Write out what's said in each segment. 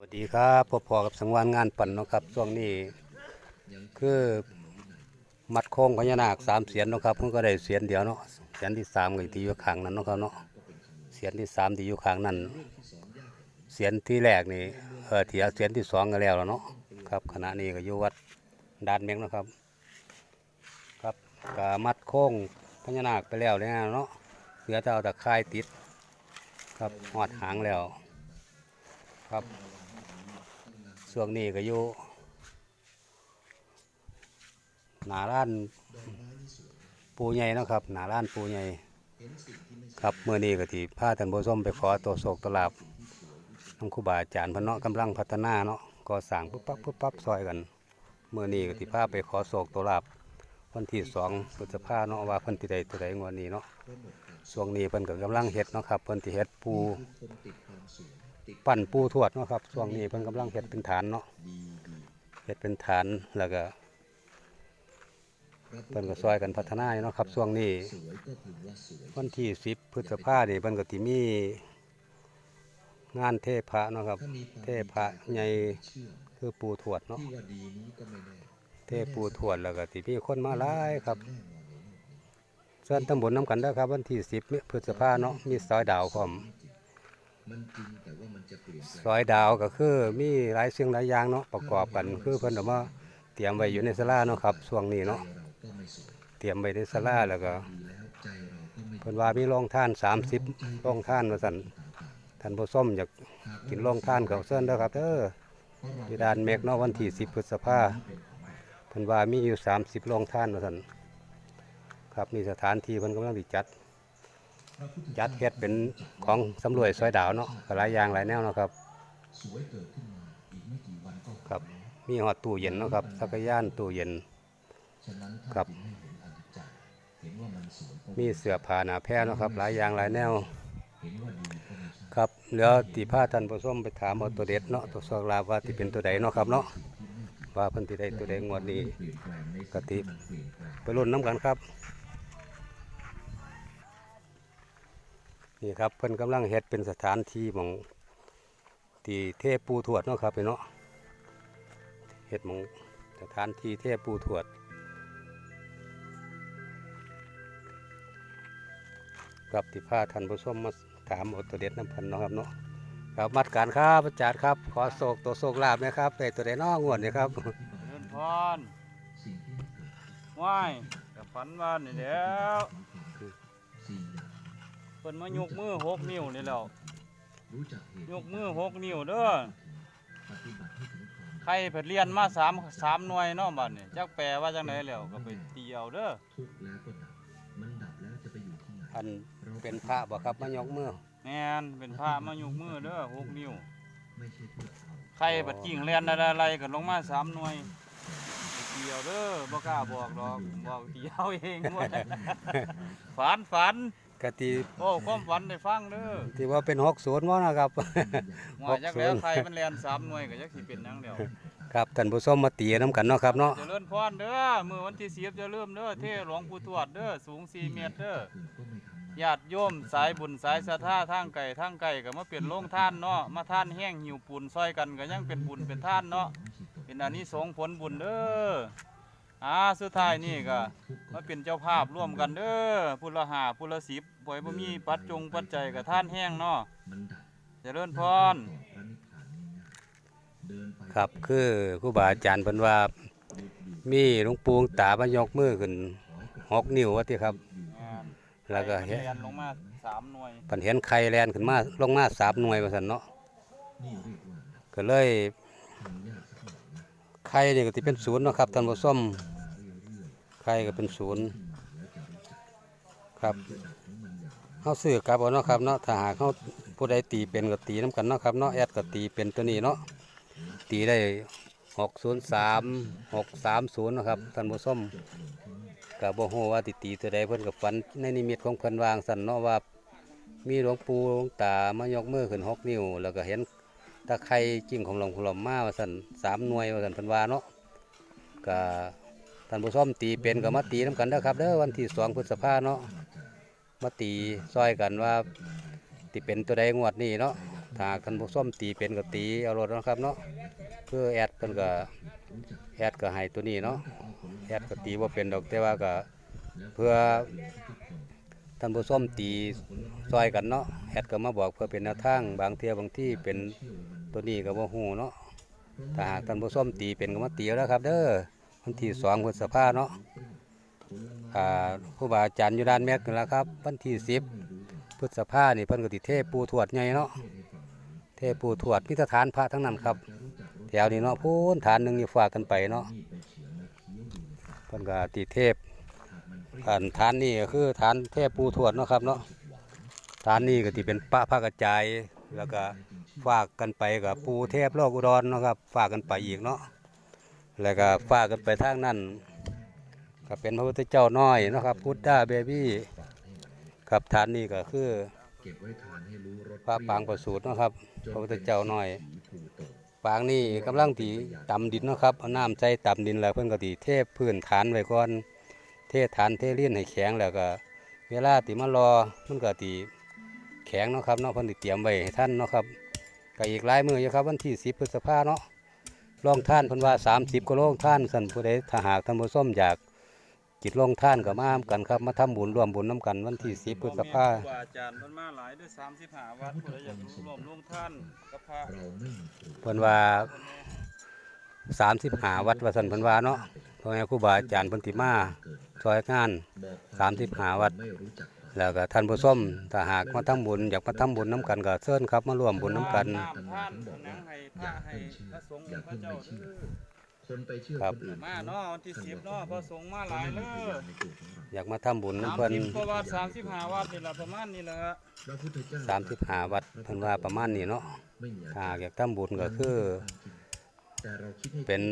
สวัสดีครับพบพอกับสังวานงานปั่นนะครับช่วงนี้คือมัดโค้งพญานาคสามเสียนนะครับเพิ่งก็ได้เสียนเดียวเนาะเสียนที่สามก็ที่อยู่ข้างนั้นนะครับเนาะเสียนที่สามที่อยู่ข้างนั้นเสียนที่แรกนี่เออที่เสียนที่สองก็แล้วแล้วเนาะครับขณะนี้ก็อยู่วัดดานเมงนะครับ ครับก็มัดโค้งพญานาคไปแล้วเนี่ยเนาะเหลือแต่เอาตะไคร่ติด ครับหอดหางแล้ว ครับ ช่วงนี้ก็อยู่หนาร้านปูใหญ่นะครับ หนาร้านปูใหญ่ครับเมื่อนี้ก็ที่พาท่านผู้มไปขอตัวโศกตลาบน้องครูบาอาจารย์เพนเนาะกำลังพัฒนาเนาะก่อสร้างปุ๊บปั๊บปุ๊บปั๊บซอยกันเมื่อนี้ก็ที่พาไปขอโศกตลาบวันที่สองพฤษภาเนาะว่าเพิ่นที่ใดตัวใดงวดนี้เนาะช่วงนี้เพิ่นก็กำลังเฮ็ดเนาะครับเพิ่นที่เฮ็ดปู ปั่นปูทวดเนาะครับช่วงนี้เพิ่นกำลังเฮ็ดเป็นฐานเนาะเฮ็ดเป็นฐานแล้วก็เพิ่นก็ซอยกันพัฒนาอยู่เนาะครับช่วงนี้วันที่10พฤษภาคมนี่เพิ่นก็สิมีงานเทพะเนาะครับ เทพะใหญ่คือปูทวดเนาะเทปูทวดแล้วก็สิมีคนมาหลายครับส่วนตำบลน้ำกันเด้ครับ วันที่10พฤษภาเนาะมีซอยดาวพร้อม มันจริงแต่ว่ามันจะเปลี่ยนแปลงซอยดาวก็คือมีหลายสิ่งหลายอย่างเนาะประกอบกันคือเพิ่นเอามาเตรียมไว้อยู่ในศาลาเนาะครับช่วงนี้เนาะเราก็ไม่สวยเตรียมไว้ในศาลาแล้วก็ดีแล้วใจเราก็ไม่เพิ่นว่ามีโรงท่าน 30โรงท่านว่าซั่นท่านผู้ชมอยากกินโรงท่านก็เชิญเด้อครับเด้อที่ด่านเมฆเนาะวันที่10พฤษภาเพิ่นว่ามีอยู่ 30โรงท่านว่าซั่นครับมีสถานที่เพิ่นกำลังสิจัด จัดเฮ็ดเป็นของสำรวยซอยดาวเนาะก็หลายอย่างหลายแนวเนาะครับสวยเกิดขึ้นมาอีกไม่กี่วันก็ครับ มีฮอดตู้เย็นเนาะครับสักย่านตู้เย็นครับมีเสื้อผ้าหนาแพร่เนาะครับ หลายอย่างหลายแนวนว่าดีก็ไม่ใช่ครับแล้วตีผ้าท่านผู้ชมไปถามเอาตัวเด็ดเนาะตัวสอกลาว่าที่เป็นตัวใดเนาะครับเนาะว่าเพิ่นที่ใดตัวใดงวดนี้กติมันเปลี่ยนแปลงไปรุ่นน้ำกันครับ นี่ครับเพิ่นกำลังเฮ็ดเป็นสถานที่หมองที่เทพปูทวดเนาะครับพี่เนาะเฮ็ดหมองสถานที่เทพปูทวดครับที่พาท่านผู้ชมมาถามเอาตัวเด็ดน้ำเพันเนาะครับเนาะครับมัดการครับอาจารย์ครับ ขอโศกตัวโศกลาบนะครับได้ตัวใดเน้องวดนี่ครับเดินพรสิ่งที่ไม่เกิดว่ายกับฝันว่านี่แหล้วสิ่งอย่าง เพิ่นมายกมือหกนิ้วนี่แล้วรู้จักเหตุยกมือหกนิ้วเด้อปฏิบัติให้ถึงความใครเพิ่นเรียนมาสามสามหน่วยเนาะบัดนี้จักแปลว่าจังไดแล้วก็ไปเตียวเด้อทุกข์แล้วก็ดับมันดับแล้วจะไปอยู่ที่ไหนอันเป็นพระบ่ครับมายกมือแม่นเป็นพระมายกมือเด้อหกนิ้วไม่ใช่เพื่อเอาใครบัดกิ่งเรียนอะไรๆก็ลงมาสามหน่วยไปเตียวเด้อบ่กล้าบอกดอกบอกเตียวเองว่าฝันฝัน กะทีโอ้ความฝันได้ฟังเด้อที่ว่าเป็นหกศูนย์ว่านะครับว่าจักแล้วใครมันเรียนสามหน่วยก็จักสิเป็นหยังเดียวครับท่านผู้ชมมาตีน้ำกันเนาะครับเนาะ เจริญพรเด้อมือวันที่สิบจะเริ่มเด้อเทหลวงปู่ทวดเด้อสูงสี่เมตรเด้อก็ไม่ทำนะญาติโยมสายบุญสายศรัทธาทางไก่ทางไก่ก็มาเปลี่ยนโรงท่านเนาะมาท่านแห้งหิวปูนซอยกันก็ยังเป็นบุญเป็นท่านเนาะเป็นอันนี้สงส์ผลบุญเด้อ อ่าสุดท้ายนี่ก็มาเป็นเจ้าภาพร่วมกันเด้อพุละหาพุละสิบปล่อยบ่มีปัจจงปัจจัยกับท่านแห้งเนาะมันดับเจริญพรต่อพระนิพพานง่ายๆเดินไปครับคือครูบาอาจารย์เพิ่นว่ามีหลวงปู่ตามายกมือขึ้นหกนิ้วว่าติครับ แล้วก็เห็นเรียนลงมาสามหน่วยเพิ่นเห็นไข่แลนขึ้นมาลงมาสามหน่วยว่าซั่นเนาะนี่เรียกว่าก็เลยทำยากสักหน่อยนะไข่นี่ก็สิเป็นศูนย์เนาะครับท่านผู้ชม ไข่ก็เป็นศูนย์ครับเฮาซื้อกลับเอาเนาะครับเนาะถ้าหากเฮาผู้ใดตีเป็นก็ตีนํกันเนาะครับเนาะแอดก็ตีเป็นตัวนี้เนาะตีได้603 630เนาะครับท่านผู้ชมก็บ่ฮู้ว่าติตีตัวใดเพิ่อนก็ฝันในนิมิตของเพิ่นวางสันเนาะว่ามีหลวงปู่หลวงตามายกมือขึ้นหกนิ้ว แล้วก็เห็นตะไคร่จิ้งของหลวงพ่อหลวงมาว่าสันสามหน่วยว่าสันเพิ่นวาเนาะก็ ท่านผู้ชมตีเป็นก็มาตีนํกันเด้อครับเด้อวันที่2พฤษภาเนาะมาตีซอยกันว่าติเป็นตัวใดงวดนี้เนาะถ้าท่านผู้ชมตีเป็นก็ตีเอารถนะครับเนาะคือแอดเพิ่นก็แอดก็ให้ตัวนี้เนาะแอดก็ตีบ่าเป็นดอกแต่ว่าก็เพื่อท่านผู้ชมตีซอยกันเนาะแอดก็มาบอกเพื่อเป็นแนวทางบางเที่ยบางที่เป็นตัวนี้ก็บ่ฮู้เนาะถ้าหากท่านผู้ชมตีเป็นก็มาตีแล้วครับ เด้อ วันที่2พฤษภาเนาะอ่าครูบาอาจารย์อยู่ด้านแม็กนี่ละครับ วันที่10พฤษภานี่เพิ่นก็สิเทปูทวดใหญ่เนาะเทปูทวดมีสถานพระทั้งนั้นครับแถวนี้เนาะพูนฐานหนึ่งอยู่ฝากกันไปเนาะเพิ่นก็ติเทพอันฐานนี่ก็คือฐานเทพปูทวดเนาะครับเนาะฐานนี้ก็ที่เป็นปะพระกระจายแล้วก็ฝากกันไปกับปูเทพโลกอุดรเนาะครับฝากกันไปอีกเนาะ แล้วก็ฝากกันไปทางนั้น ก็เป็นพระพุทธเจ้าน้อยนะครับ พุทธาเบบี้ครับฐานนี้ก็คือเก็บไว้ทานให้รู้รสพระปางประสูตรนะครับ พระพุทธเจ้าน้อย ปางนี่กำลังตีตำดินนะครับเอาน้ำใส่ตำดินแล้วเพิ่อนก็ตีเทพพื้นฐานไว้ก่อน เทฐานเทเลี่ยนให้แข็งแล้วก็ เวลาตีมารอมันก็ตีแข็งนะครับเนาะเพิ่นสิเตรียมไว้ให้ท่านนะครับก็อีกหลายมืออยู่ครับวันที่10พฤษภาเนาะ ร่องท่านเพิ่นว่า 30ก็ร่องท่านสั่นผู้ใดถ้าหากท่านผู้ชมอยากจิตร่องท่านก็มากันครับ มาทำบุญร่วมบุญน้กันวันที่10พฤษภาครูบาอาจารย์มันมาหลายด้วย35วัดผู้ใดอยากร่วมลงท่านกับพระเราไม่มีครูเพิ่นว่าสามสิบหาวัดว่าสันเพิ่นว่าเนาะเพราะงั้นครูบาอาจารย์เพิ่นสิมาซอยงานบอกสามสิบห้าวัดไม่รู้จักเรา แล้วก็ท่านผู้ชมถ้าหากมาทำบุญอยากมาทำบุญน้กันก็เชิญครับ มาร่วมบุญน้กันน้ำท่านนังให้พระให้พระสงฆ์พระเจ้าเด้อคนไปเชื่อครับคนอื่นมาเนาะวันที่10เนาะพระสงฆ์มาหลายเด้อในกลุ่มของเราอยากมาทำบุญน้ำเพิ่น30กว่าวัด35วัดนี่ล่ะประมาณนี้ล่ะพระพุทธเจ้าสามสิบหาวัดเพิ่นว่าประมาณนี้เนาะไม่มีถ้าหากอยากทำบุญก็คือแต่เราคิดให้เป็น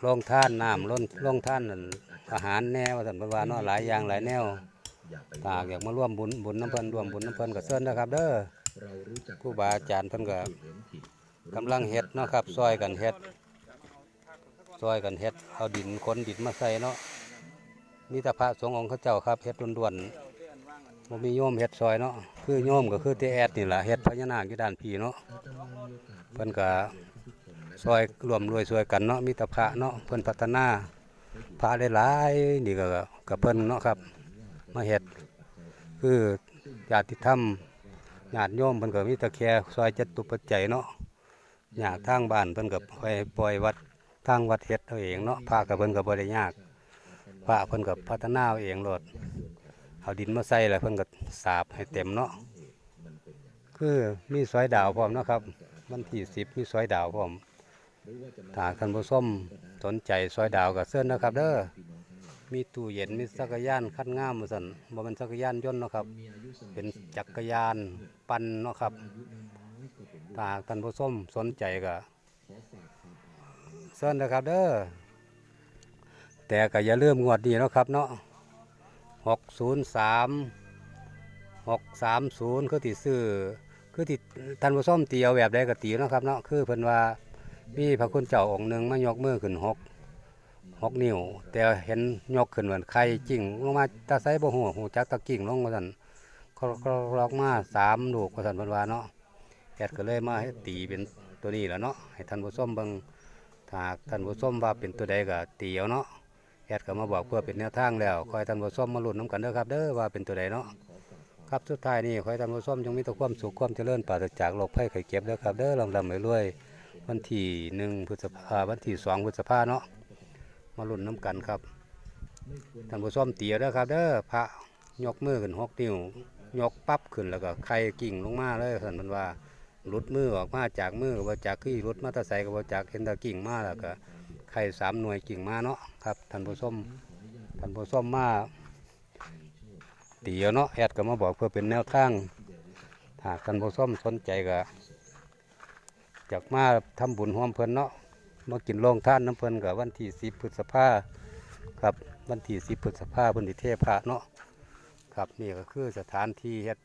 โรงท่านน้ำล้นโรงท่านนั่นอาหารแนวว่าสันเพิ่นว่าเนาะหลายอย่างหลายแนว อย่าไปถ้าหากอยากมาร่วมบุญบุญน้ำเพิ่นร่วมบุญน้ำเพิ่นก็เชิญนะครับ เด้อเรารู้จักครูบาอาจารย์เพิ่นก็ผิดหรือผิดกำลังเฮ็ดเนาะครับซอยกันเฮ็ดซอยกันเฮ็ดเอาดินคนดินมาใส่เนาะมีแต่พระสงฆ์องค์เขาเจ้าครับเฮ็ดด่วนๆบ่มีโยมเฮ็ดซอยเนาะคือโยมก็คือเตแอดนี่ล่ะเฮ็ดพญานาคอยู่ด้านพี่เนาะเพิ่นก็ซอยรวมรวยช่วยกันเนาะมีแต่พระเนาะเพิ่นพัฒนาพระหลายๆนี่ก็กับเพิ่นเนาะครับ มาเฮ็ดคือญาติธรรมญาติโยมเพิ่นก็มีต่แค่ซอยจัตุปัจจัยเนาะยากทางบ้านเพิ่นก็ไปปล่อยวัดทางวัดเฮ็ดเอาเองเนาะพระกับเพิ่นก็บ่ได้ยากพระเพิ่นก็พัฒนาเอาเองโลดเอาดินมาใส่แล้วเพิ่นก็สาบให้เต็มเนาะคือมีสอยดาวพร้อมเนาะครับวันที่10มีสอยดาวพร้อมถ้าท่านผู้ชมสนใจสอยดาวก็เชิญนะครับเด้อ มีตู้เย็นมีจักรยานคันงามว่าซั่นบ่แม่นจักรยานยนต์เนาะครับ เป็นจักรยานปั่นเนาะครับถ้าหากท่านผู้ชมสนใจก็เชิญนะครับเด้อแต่ก็อย่าลืมงวดนี้เนาะครับเนาะหกศูนย์สามหกสามศูนย์คือที่ซื้อคือที่ท่านผู้ชมตีเอาแบบใดก็ตีเนาะครับเนาะคือเพิ่นว่ามีพระคุณเจ้าองค์หนึ่งมายกมือขึ้นหก หกนิ้ว แต่เห็นยกขึ้นเหมือนไข่จริงลงมาตาไซบ่หูหูจักตะกิ่งลงว่าซั่นเขาเขาลอกมาสามลูกว่าซั่นเพิ่นว่าเนาะแอดก็เลยมาให้ตีเป็นตัวนี้แล้วเนาะให้ท่านผู้ชมเบิ่งถ้าหากท่านผู้ชมว่าเป็นตัวใดก็ตีเอาเนาะแอดก็มาบอกเพื่อเป็นแนวทางแล้วคอยท่านผู้ชมมาลุ้นน้กันเด้อครับเด้อว่าเป็นตัวใดเนาะครับสุดท้ายนี้ขอให้ท่านผู้ชมจงมีแต่ความสุขความเจริญปราศจากโรคภัยไข้เจ็บเด้อครับเด้อลำลำรวยๆวันที่หนึ่งพฤษภาวันที่สองพฤษภาเนาะ มาลุ้นน้กันครับท่านผู้ชมตีเอาเด้อครับเด้อพระยกมือขึ้นหกนิ้วยกปั๊บขึ้นแล้วก็ไข่กิ่งลงมาเลยท่านเพิ่นว่าหลุดมือออกมาจากมือก็บ่จากขี้หลุดมาตะใส่ก็บ่จากเห็นตะกิ่งมาแล้วก็ไข่สามหน่วยกิ่งมาเนาะครับท่านผู้ชมท่านผู้ชมมาเตีเอาเนาะแอดก็มาบอกเพื่อเป็นแนวทางถ้าท่านผู้ชมสนใจก็อยากมาทำบุญร่วมเพิ่นเนาะ มากินโรงท่านน้ำเพิ่นกับวันที่10พฤษภาครับวันที่10พฤษภาเพิ่นสิเทพระเนาะครับนี่ก็คือสถานที่เฮ็ด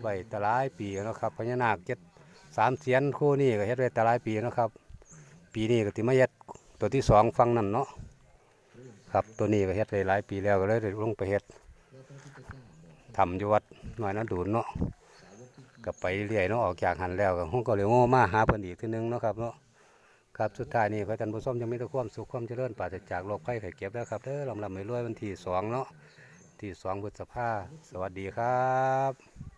ไว้ตลายปีแล้วครับพญานาคเจ็ดสามเสียนคู่นี่ก็เฮ็ดไว้ตลายปีแล้วครับ ปีนี้ก็ติมาเฮ็ดตัวที่สองฟังนั่นเนาะครับตัวนี้ก็เฮ็ดไว้หลายปีแล้วก็เลยได้ลงไปเฮ็ดทำอยู่วัดหน่อยนะดูนเนาะก็ไปเรื่อยเนาะออกจากหันแล้วก็ห้องก็เลยโง่มาหาเพิ่นอีกทีนึงเนาะครับเนาะ ครับสุดท้ายนี้พระท่านผู้ชมยังมีแต่ความสุขความเจริญปราศจากโรคภัยไข้เจ็บแล้วครับเด้อลำลำรวยวันที่สองเนาะที่สองพฤษภาสวัสดีครับ